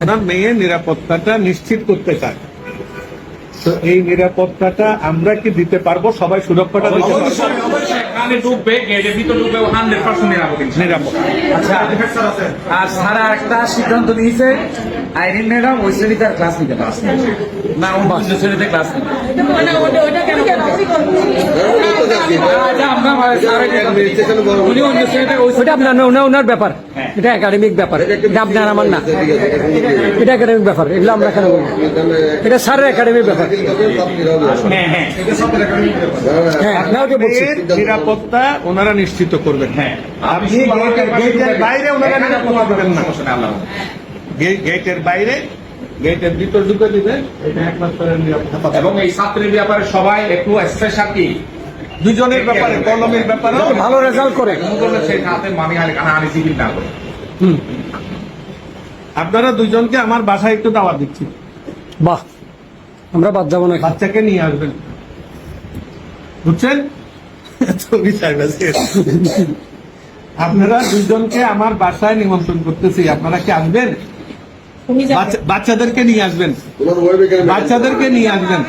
মেয়ে নিরাপত্তাটা নিশ্চিত করতে চায়। তো এই নিরাপত্তাটা আমরা কি দিতে পারব? সবাই সুরক্ষাটা দিতে পারব? আচ্ছা আর সারা একটা সিদ্ধান্ত নিয়েছে আইরিন ম্যাডাম ওই শ্রেণীতে আর ক্লাস নিতে পারছে। না। না অন্য শ্রেণীতে ক্লাস নিতে আমরা স্যার। উনি অন্য শ্রেণীতে ওই ওটা আপনার ওনার ওনার ব্যাপার। এটা একাডেমিক ব্যাপার। এটা আপনার আমার না। এটা একাডেমিক ব্যাপার। এগুলো আমরা কেন বলব? এটা স্যারের একাডেমিক ব্যাপার। হ্যাঁ আপনার ওকে বলছি নিরাপত্তা ওনারা নিশ্চিত করবেন। হ্যাঁ। আপনি গেটের- বাইরে ওনারা নিরাপত্তা দেবেন না। গেটের বাইরে গেটের ভিতর ঢুকে দিবেন। এটা একমাত্র এবং এই ছাত্রের ব্যাপারে সবাই একটু স্পেশাল কি? দুজনের ব্যাপারে কলমের ব্যাপারে। ভালো রেজাল্ট করে। আপনারা দুজনকে আমার বাসায় একটু দাওয়াত দিচ্ছি। বাহ আমরা বাদ যাব না বাচ্চাকে নিয়ে আসবেন। বুঝছেন। আপনারা দুজনকে আমার বাসায় নিমন্ত্রণ করতেছি। আপনারা কি আসবেন? বাচ্চাদেরকে নিয়ে আসবেন। বাচ্চাদেরকে নিয়ে আসবেন।